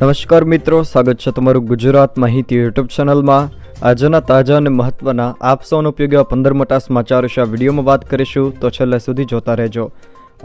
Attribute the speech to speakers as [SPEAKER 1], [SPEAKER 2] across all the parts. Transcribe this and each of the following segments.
[SPEAKER 1] નમસ્કાર મિત્રો, સ્વાગત છે તમારું ગુજરાત માહિતી યુટ્યુબ ચેનલમાં. આજના તાજા અને મહત્વના આપ સૌનો ઉપયોગી આ પંદર મોટા સમાચાર વિશે આ વિડીયોમાં વાત કરીશું, તો છેલ્લે સુધી જોતા રહેજો.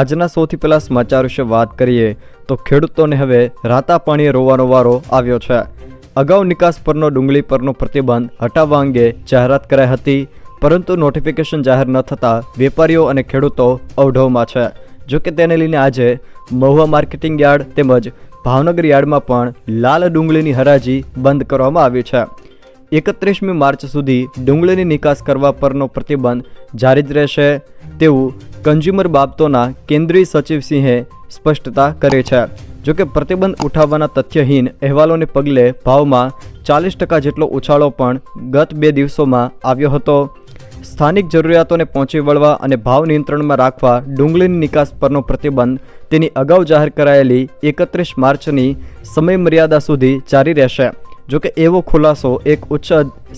[SPEAKER 1] આજના સૌથી પહેલાં સમાચાર વિશે વાત કરીએ, તો ખેડૂતોને હવે રાતા પાણીએ રોવાનો વારો આવ્યો છે. અગાઉ નિકાસ પરનો, ડુંગળી પરનો પ્રતિબંધ હટાવવા અંગે જાહેરાત કરાઈ હતી, પરંતુ નોટિફિકેશન જાહેર ન થતાં વેપારીઓ અને ખેડૂતો અવઢવમાં છે. જોકે તેને લઈને આજે મહુવા માર્કેટિંગ યાર્ડ તેમજ ભાવનગર યાર્ડમાં પણ લાલ ડુંગળીની હરાજી બંધ કરવામાં આવી છે. એકત્રીસમી માર્ચ સુધી ડુંગળીની નિકાસ કરવા પરનો પ્રતિબંધ જારી જ રહેશે તેવું કન્ઝ્યુમર બાબતોના કેન્દ્રીય સચિવ સિંહે સ્પષ્ટતા કરી છે. જો કે પ્રતિબંધ ઉઠાવવાના તથ્યહીન અહેવાલોને પગલે ભાવમાં ચાલીસ ટકા જેટલો ઉછાળો પણ ગત બે દિવસોમાં આવ્યો હતો. સ્થાનિક જરૂરિયાતોને પહોંચી વળવા અને ભાવ નિયંત્રણમાં રાખવા ડુંગળીની નિકાસ પરનો પ્રતિબંધ તેની અગાઉ જાહેર કરાયેલી એકત્રીસ માર્ચની સમયમર્યાદા સુધી જારી રહેશે. જોકે એવો ખુલાસો એક ઉચ્ચ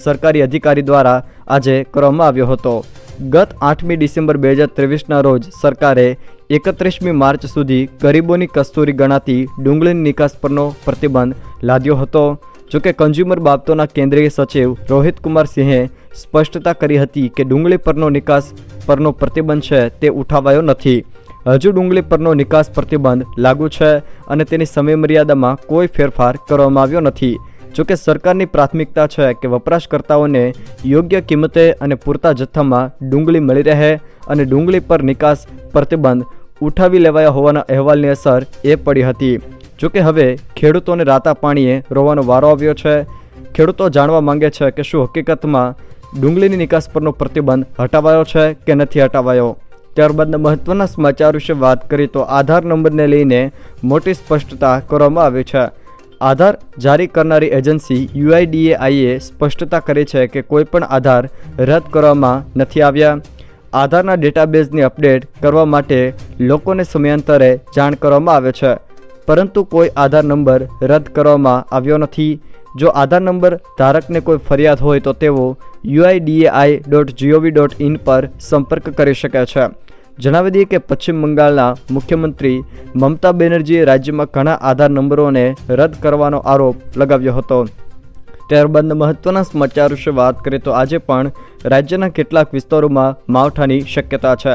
[SPEAKER 1] સરકારી અધિકારી દ્વારા આજે કરવામાં આવ્યો હતો. ગત આઠમી ડિસેમ્બર બે હજાર ત્રેવીસના રોજ સરકારે એકત્રીસમી માર્ચ સુધી ગરીબોની કસ્તુરી ગણાતી ડુંગળીની નિકાસ પરનો પ્રતિબંધ લાદ્યો હતો. જોકે કન્ઝ્યુમર બાબતોના કેન્દ્રીય સચિવ રોહિત કુમાર સિંહે સ્પષ્ટતા કરી હતી કે ડુંગળી પરનો નિકાસ પરનો પ્રતિબંધ છે તે ઉઠાવાયો નથી. હજુ ડુંગળી પરનો નિકાસ પ્રતિબંધ લાગુ છે અને તેની સમયમર્યાદામાં કોઈ ફેરફાર કરવામાં આવ્યો નથી. જોકે સરકારની પ્રાથમિકતા છે કે વપરાશકર્તાઓને યોગ્ય કિંમતે અને પૂરતા જથ્થામાં ડુંગળી મળી રહે અને ડુંગળી પર નિકાસ પ્રતિબંધ ઉઠાવી લેવાયા હોવાના અહેવાલની અસર એ પડી હતી. જોકે હવે ખેડૂતોને રાતા પાણીએ રોવાનો વારો આવ્યો છે. ખેડૂતો જાણવા માંગે છે કે શું હકીકતમાં ડુંગળીની નિકાસ પરનો પ્રતિબંધ હટાવાયો છે કે નથી હટાવાયો? ત્યારબાદના મહત્વના સમાચાર વિશે વાત કરી તો આધાર નંબરને લઈને મોટી સ્પષ્ટતા કરવામાં આવી છે. આધાર જારી કરનારી એજન્સી યુઆઈડીએઆઈએ સ્પષ્ટતા કરી છે કે કોઈપણ આધાર રદ કરવામાં નથી આવ્યા. આધારના ડેટાબેઝની અપડેટ કરવા માટે લોકોને સમયાંતરે જાણ કરવામાં આવે છે. પરંતુ કોઈ આધાર નંબર રદ કરવામાં આવ્યો નથી. જો આધાર નંબર ધારકને કોઈ ફરિયાદ હોય તો તેઓ UIDAI dot GOV dot in પર સંપર્ક કરી શકે છે. જણાવી દઈએ કે પશ્ચિમ બંગાળના મુખ્યમંત્રી મમતા બેનર્જીએ રાજ્યમાં ઘણા આધાર નંબરોને રદ કરવાનો આરોપ લગાવ્યો હતો. ત્યારબાદ મહત્વના સમાચાર વિશે વાત કરીએ તો આજે પણ રાજ્યના કેટલાક વિસ્તારોમાં માવઠાની શક્યતા છે.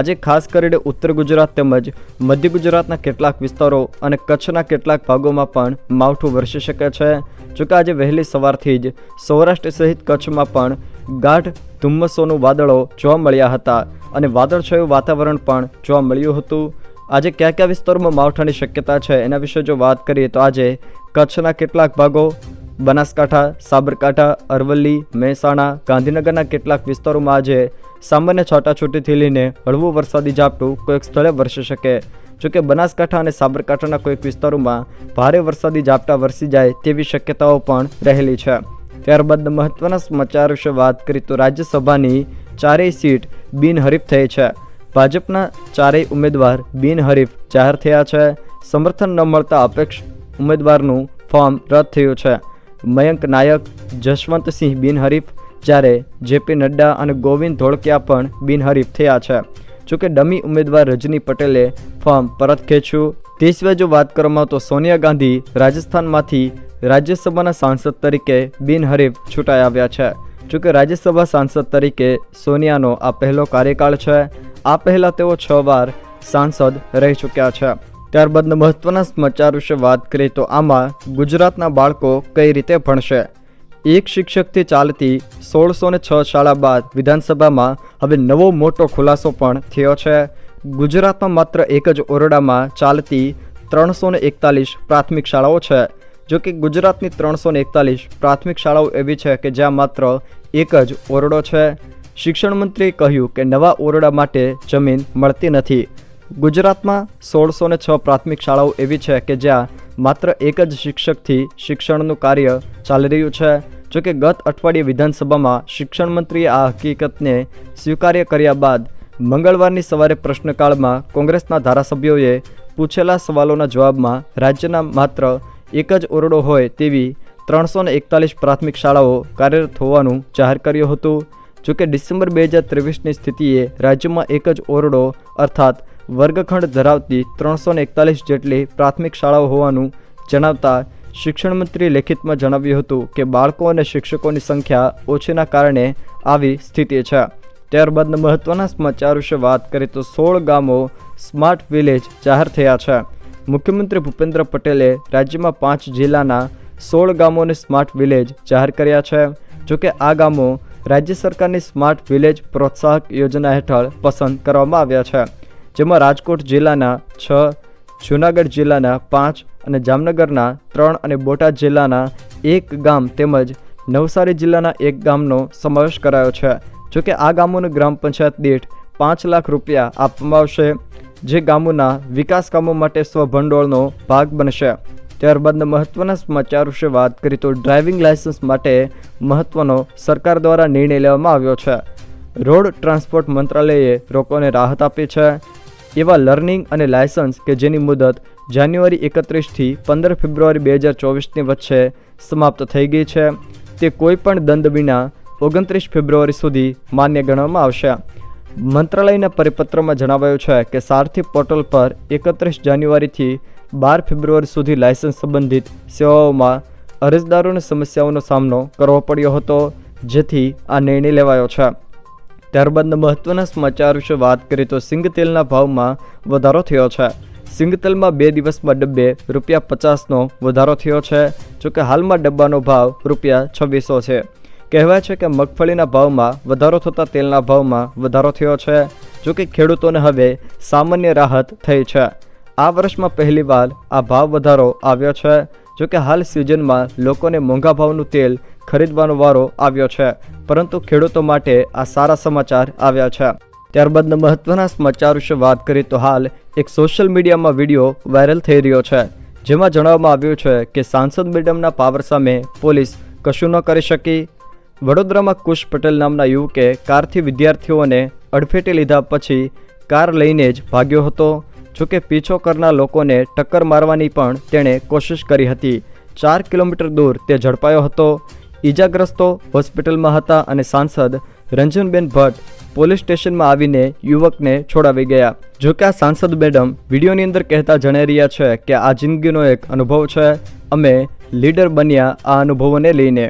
[SPEAKER 1] આજે ખાસ કરીને ઉત્તર ગુજરાત તેમજ મધ્ય ગુજરાતના કેટલાક વિસ્તારો અને કચ્છના કેટલાક ભાગોમાં પણ માવઠું વરસી શકે છે. જોકે આજે વહેલી સવારથી જ સૌરાષ્ટ્ર સહિત કચ્છમાં પણ ગાઢ ધુમ્મસોનું વાદળો જોવા મળ્યા હતા અને વાદળછાયું વાતાવરણ પણ જોવા મળ્યું હતું. આજે કયા કયા વિસ્તારોમાં માવઠાની શક્યતા છે એના વિશે જો વાત કરીએ તો આજે કચ્છના કેટલાક ભાગો બનાસકાંઠા, સાબરકાંઠા, અરવલ્લી, મહેસાણા, ગાંધીનગરના કેટલાક વિસ્તારોમાં આજે સામાન્ય છાંટાછૂટીથી લઈને હળવું વરસાદી ઝાપટું કોઈક સ્થળે વરસી શકે. જોકે બનાસકાંઠા અને સાબરકાંઠાના કોઈક વિસ્તારોમાં ભારે વરસાદી ઝાપટા વરસી જાય તેવી શક્યતાઓ પણ રહેલી છે. ત્યારબાદ મહત્વના સમાચાર વિશે વાત કરીએ તો રાજ્યસભાની ચારેય સીટ બિનહરીફ થઈ છે. ભાજપના ચારેય ઉમેદવાર બિનહરીફ જાહેર થયા છે. સમર્થન ન મળતા અપેક્ષ ઉમેદવારનું ફોર્મ રદ થયું છે. મયંક નાયક જશવંતસિંહ બિનહરીફ જ્યારે જેપી નડ્ડા અને ગોવિંદ ધોળકિયા પણ બિનહરીફ થયા છે. જોકે ડમી ઉમેદવાર રજની પટેલે ફોર્મ પરત ખેંચ્યું. તે સિવાય જો વાત કરવામાં તો સોનિયા ગાંધી રાજસ્થાનમાંથી રાજ્યસભાના સાંસદ તરીકે બિનહરીફ છૂટાઈ આવ્યા છે. જોકે રાજ્યસભા સાંસદ તરીકે સોનિયાનો આ પહેલો કાર્યકાળ છે. આ પહેલાં તેઓ છ વાર સાંસદ રહી ચૂક્યા છે. ત્યારબાદ મહત્ત્વના સમાચાર વિશે વાત કરીએ તો આમાં ગુજરાતના બાળકો કઈ રીતે ભણશે? એક શિક્ષકથી ચાલતી સોળસો ને છ શાળા બાદ વિધાનસભામાં હવે નવો મોટો ખુલાસો પણ થયો છે. ગુજરાતમાં માત્ર એક જ ઓરડામાં ચાલતી ત્રણસો ને એકતાલીસ પ્રાથમિક શાળાઓ છે. જો કે ગુજરાતની ત્રણસો ને એકતાલીસ પ્રાથમિક શાળાઓ એવી છે કે જ્યાં માત્ર એક જ ઓરડો છે. શિક્ષણ મંત્રીએ કહ્યું કે નવા ઓરડા માટે જમીન મળતી નથી. ગુજરાતમાં સોળસો ને છ પ્રાથમિક શાળાઓ એવી છે કે જ્યાં માત્ર એક જ શિક્ષકથી શિક્ષણનું કાર્ય ચાલી રહ્યું છે. જોકે ગત અઠવાડિયે વિધાનસભામાં શિક્ષણ મંત્રીએ આ હકીકતને સ્વીકાર્ય કર્યા બાદ મંગળવારની સવારે પ્રશ્નકાળમાં કોંગ્રેસના ધારાસભ્યોએ પૂછેલા સવાલોના જવાબમાં રાજ્યના માત્ર એક જ ઓરડો હોય તેવી ત્રણસો એકતાલીસ પ્રાથમિક શાળાઓ કાર્યરત હોવાનું જાહેર કર્યું હતું. જોકે ડિસેમ્બર બે હજાર ત્રેવીસની સ્થિતિએ રાજ્યમાં એક જ ઓરડો અર્થાત વર્ગખંડ ધરાવતી ત્રણસો એકતાલીસ જેટલી પ્રાથમિક શાળાઓ હોવાનું જણાવતા શિક્ષણ મંત્રીએ લેખિતમાં જણાવ્યું હતું કે બાળકો અને શિક્ષકોની સંખ્યા ઓછીના કારણે આવી સ્થિતિ છે. ત્યારબાદ મહત્વના સમાચાર વિશે વાત કરીએ તો સોળ ગામો સ્માર્ટ વિલેજ જાહેર થયા છે. મુખ્યમંત્રી ભૂપેન્દ્ર પટેલે રાજ્યમાં પાંચ જિલ્લાના સોળ ગામોને સ્માર્ટ વિલેજ જાહેર કર્યા છે. જોકે આ ગામો રાજ્ય સરકારની સ્માર્ટ વિલેજ પ્રોત્સાહક યોજના હેઠળ પસંદ કરવામાં આવ્યા છે. જેમાં રાજકોટ જિલ્લાના છ, જૂનાગઢ જિલ્લાના પાંચ અને જામનગરના ત્રણ અને બોટાદ જિલ્લાના એક ગામ તેમજ નવસારી જિલ્લાના એક ગામનો સમાવેશ કરાયો છે. જોકે આ ગામોને ગ્રામ પંચાયત દીઠ પાંચ લાખ રૂપિયા આપવામાં આવશે, જે ગામોના વિકાસ કામો માટે સ્વભંડોળનો ભાગ બનશે. ત્યારબાદના મહત્ત્વના સમાચાર વિશે વાત કરીએ તો ડ્રાઇવિંગ લાયસન્સ માટે મહત્ત્વનો સરકાર દ્વારા નિર્ણય લેવામાં આવ્યો છે. રોડ ટ્રાન્સપોર્ટ મંત્રાલયે લોકોને રાહત આપી છે. એવા લર્નિંગ અને લાયસન્સ કે જેની મુદત જાન્યુઆરી એકત્રીસથી પંદર ફેબ્રુઆરી બે હજાર ચોવીસની વચ્ચે સમાપ્ત થઈ ગઈ છે. તે કોઈપણ દંડ વિના ઓગણત્રીસ ફેબ્રુઆરી સુધી માન્ય ગણવામાં આવશે. મંત્રાલયના પરિપત્રમાં જણાવાયું છે કે સારથી પોર્ટલ પર એકત્રીસ જાન્યુઆરીથી બાર ફેબ્રુઆરી સુધી લાયસન્સ સંબંધિત સેવાઓમાં અરજદારોને સમસ્યાઓનો સામનો કરવો પડ્યો હતો, જેથી આ નિર્ણય લેવાયો છે. ત્યારબાદના મહત્વના સમાચાર વિશે વાત કરીએ તો સિંગ તેલના ભાવમાં વધારો થયો છે. સિંગ તેલમાં બે દિવસમાં ડબ્બે રૂપિયા પચાસનો વધારો થયો છે, જોકે હાલમાં ડબ્બાનો ભાવ રૂપિયા છવ્વીસો છે. કહેવાય છે કે મગફળીના ભાવમાં વધારો થતાં તેલના ભાવમાં વધારો થયો છે, જોકે ખેડૂતોને હવે સામાન્ય રાહત થઈ છે. આ વર્ષમાં પહેલીવાર આ ભાવ વધારો આવ્યો છે, જોકે હાલ સિઝનમાં લોકોને મોંઘા ભાવનું તેલ ખરીદવાનો વારો આવ્યો છે. પરંતુ ખેડૂતો માટે આ સારા સમાચાર આવ્યા છે. ત્યારબાદના મહત્વના સમાચાર વિશે વાત કરીએ તો હાલ એક સોશિયલ મીડિયામાં વીડિયો વાયરલ થઈ રહ્યો છે. જેમાં જણાવવામાં આવ્યું છે કે સાંસદ મેડમના પાવર સામે પોલીસ કશું ન કરી શકી. વડોદરામાં કુશ પટેલ નામના યુવકે કારથી વિદ્યાર્થીઓને અડફેટે લીધા પછી કાર લઈને જ ભાગ્યો હતો. જોકે પીછો કરનાર લોકોને ટક્કર મારવાની પણ તેણે કોશિશ કરી હતી. ચાર કિલોમીટર દૂર તે ઝડપાયો હતો. ઈજાગ્રસ્તો હોસ્પિટલમાં હતા અને સાંસદ રંજનબેન ભટ્ટ પોલીસ સ્ટેશનમાં આવીને યુવકને છોડાવી ગયા. જોકે આ સાંસદ મેડમ વિડીયોની અંદર કહેતા જણાઈ રહ્યા છે કે આ જિંદગીનો એક અનુભવ છે, અમે લીડર બન્યા આ અનુભવોને લઈને.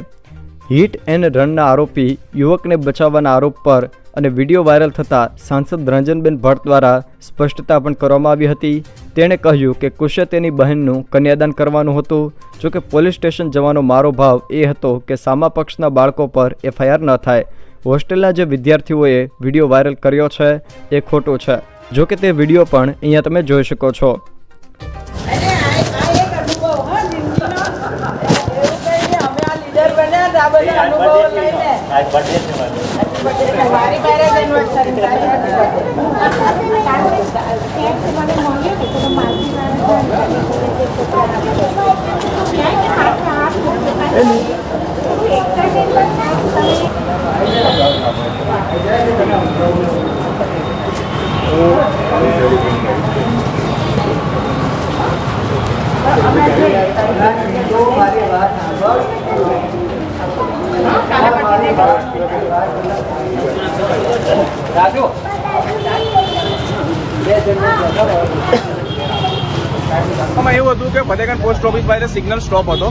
[SPEAKER 1] હિટ એન્ડ રનના આરોપી યુવકને બચાવવાના આરોપ પર અને વીડિયો વાયરલ થતાં સાંસદ રંજનબેન ભટ્ટ દ્વારા સ્પષ્ટતા પણ કરવામાં આવી હતી. તેણે કહ્યું કે કુશે તેની બહેનનું કન્યાદાન કરવાનું હતું. જોકે પોલીસ સ્ટેશન જવાનો મારો ભાવ એ હતો કે સામા પક્ષના બાળકો પર એફઆઈઆર ન થાય. હોસ્ટેલના જે વિદ્યાર્થીઓએ વીડિયો વાયરલ કર્યો છે એ ખોટું છે. જોકે તે વીડિયો પણ અહીંયા તમે જોઈ શકો છો.
[SPEAKER 2] આ આ એક અનુભવ હો જિંદગીનો એવું કહીને અમે આ લીડર બન્યા તો આ બધા અનુભવો લઈને
[SPEAKER 3] આજ બર્થડે છે મારો
[SPEAKER 2] મારી પાસે જ એનિવર્સરી તારી
[SPEAKER 4] આમાં એવું કે ફતેગંજ પોસ્ટ ઓફિસ પાસે સિગ્નલ સ્ટોપ હતો.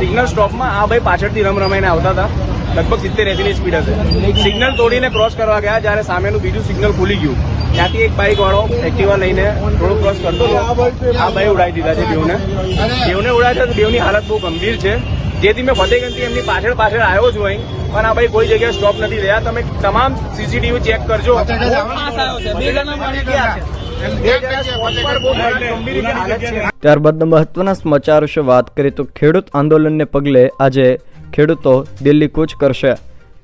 [SPEAKER 4] સિગ્નલ સ્ટોપમાં આ ભાઈ પાછળથી રમ રમાઈને આવતા હતા. લગભગ સિત્તેર એસીની સ્પીડ હશે. સિગ્નલ તોડીને ક્રોસ કરવા ગયા જ્યારે સામેનું બીજું સિગ્નલ ખુલી ગયું. ત્યાંથી એક બાઇક વાળો એક્ટિવા લઈને થોડું ક્રોસ કરતો હતો આ ભાઈ ઉડાવી દીધા છે બેવને બેવને ઉડાવ્યા તો બેવની હાલત બહુ ગંભીર છે. જેથી મેં ફતેગંજથી એમની પાછળ પાછળ આવ્યો છું અહીં પણ આ ભાઈ કોઈ જગ્યાએ સ્ટોપ નથી રહ્યા. તમે તમામ સીસીટીવી ચેક કરજો. છે
[SPEAKER 1] મહત્વના સમાચાર વિશે વાત કરીએ તો ખેડૂત આંદોલનને પગલે આજે ખેડૂતો દિલ્હી કૂચ કરશે.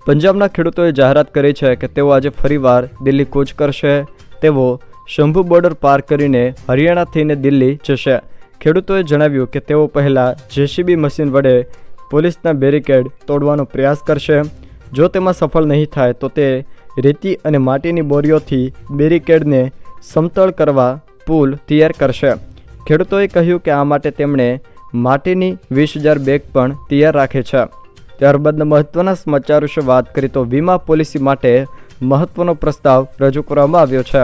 [SPEAKER 1] પંજાબના ખેડૂતોએ જાહેરાત કરી છે કે તેઓ આજે ફરીવાર દિલ્હી કૂચ કરશે. તેઓ શંભુ બોર્ડર પાર કરીને હરિયાણા થઈને દિલ્હી જશે. ખેડૂતોએ જણાવ્યું કે તેઓ પહેલાં જેસીબી મશીન વડે પોલીસના બેરિકેડ તોડવાનો પ્રયાસ કરશે. જો તેમાં સફળ નહીં થાય તો તે રેતી અને માટીની બોરીઓથી બેરિકેડને સમતળ કરવા પુલ તૈયાર કરશે. ખેડૂતોએ કહ્યું કે આ માટે તેમણે માટીની વીસ હજાર બેગ પણ તૈયાર રાખે છે. ત્યારબાદના મહત્વના સમાચાર વિશે વાત કરીએ તો વીમા પોલિસી માટે મહત્વનો પ્રસ્તાવ રજૂ કરવામાં આવ્યો છે.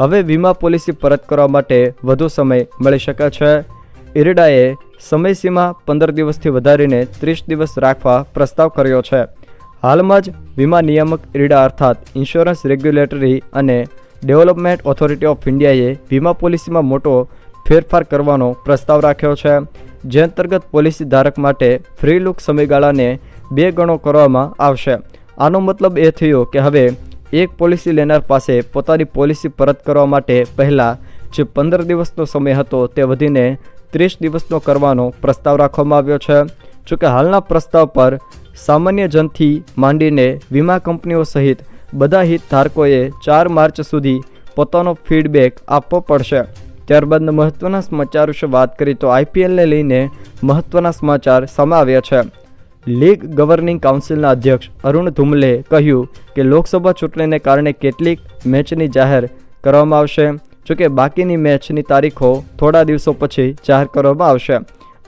[SPEAKER 1] હવે વીમા પોલિસી પરત કરવા માટે વધુ સમય મળી શકે છે. ઈરડાએ સમયસીમા પંદર દિવસથી વધારીને ત્રીસ દિવસ રાખવા પ્રસ્તાવ કર્યો છે. હાલમાં જ વીમા નિયામક ઈરડા અર્થાત ઇન્સ્યોરન્સ રેગ્યુલેટરી અને ડેવલપમેન્ટ ઓથોરિટી ઓફ ઇન્ડિયાએ વીમા પોલિસીમાં મોટો ફેરફાર કરવાનો પ્રસ્તાવ રાખ્યો છે. જે અંતર્ગત પોલિસી ધારક માટે ફ્રી લુક સમયગાળાને બે ગણો કરવામાં આવશે. આનો મતલબ એ થયો કે હવે એક પોલિસી લેનાર પાસે પોતાની પોલિસી પરત કરવા માટે પહેલાં જે પંદર દિવસનો સમય હતો તે વધીને ત્રીસ દિવસનો કરવાનો પ્રસ્તાવ રાખવામાં આવ્યો છે. જોકે હાલના પ્રસ્તાવ પર સામાન્ય જનથી માંડીને વીમા કંપનીઓ સહિત બધા હિતધારકોએ ચાર માર્ચ સુધી પોતાનો ફીડબેક આપવો પડશે. ત્યારબાદ મહત્ત્વના સમાચાર વિશે વાત કરીએ તો આઈપીએલને લઈને મહત્ત્વના સમાચાર સામે આવ્યા છે. લીગ ગવર્નિંગ કાઉન્સિલના અધ્યક્ષ અરુણ ધુમલે કહ્યું કે લોકસભા ચૂંટણીને કારણે કેટલીક મેચની જાહેર કરવામાં આવશે, જોકે બાકીની મેચની તારીખો થોડા દિવસો પછી જાહેર કરવામાં આવશે.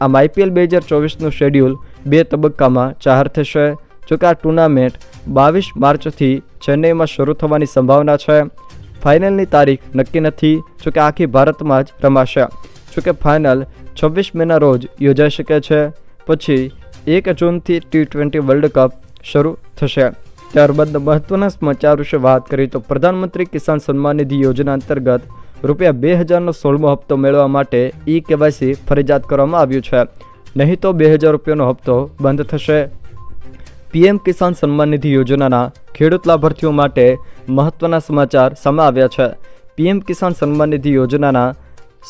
[SPEAKER 1] આમ આઈપીએલ બે હજાર ચોવીસનું શેડ્યુલ બે તબક્કામાં જાહેર થશે. જોકે આ ટુર્નામેન્ટ બાવીસ માર્ચથી ચેન્નઈમાં શરૂ થવાની સંભાવના છે. ફાઇનલની તારીખ નક્કી નથી, જોકે આખી ભારતમાં જ રમાશે. જોકે ફાઇનલ છવ્વીસ મેના રોજ યોજાઈ શકે છે. પછી એક જૂનથી ટી ટ્વેન્ટી વર્લ્ડ કપ શરૂ થશે. ત્યારબાદ મહત્વના સમાચાર વિશે વાત કરીએ તો પ્રધાનમંત્રી કિસાન સન્માન નિધિ યોજના અંતર્ગત રૂપિયા બે હજારનો સોળમો હપ્તો મેળવવા માટે ઈ કેવાયસી ફરજિયાત કરવામાં આવ્યું છે. નહીં તો બે હજાર રૂપિયાનો હપ્તો બંધ થશે. પીએમ કિસાન સન્માન નિધિ યોજનાના ખેડૂત લાભાર્થીઓ માટે મહત્વના સમાચાર સામે આવ્યા છે. પીએમ કિસાન સન્માન નિધિ યોજનાના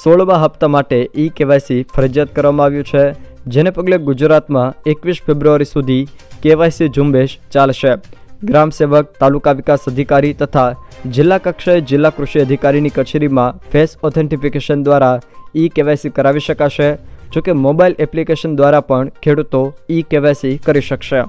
[SPEAKER 1] સોળમા હપ્તા માટે ઈ કેવાયસી ફરજિયાત કરવામાં આવ્યું છે, જેને પગલે ગુજરાતમાં એકવીસ ફેબ્રુઆરી સુધી કેવાયસી ઝુંબેશ ચાલશે. ગ્રામ સેવક, તાલુકા વિકાસ અધિકારી તથા જિલ્લા કક્ષાએ જિલ્લા કૃષિ અધિકારીની કચેરીમાં ફેસ ઓથેન્ટિફિકેશન દ્વારા ઈ કેવાયસી કરાવી શકાશે, જોકે મોબાઈલ એપ્લિકેશન દ્વારા પણ ખેડૂતો ઈ કેવાયસી કરી શકશે.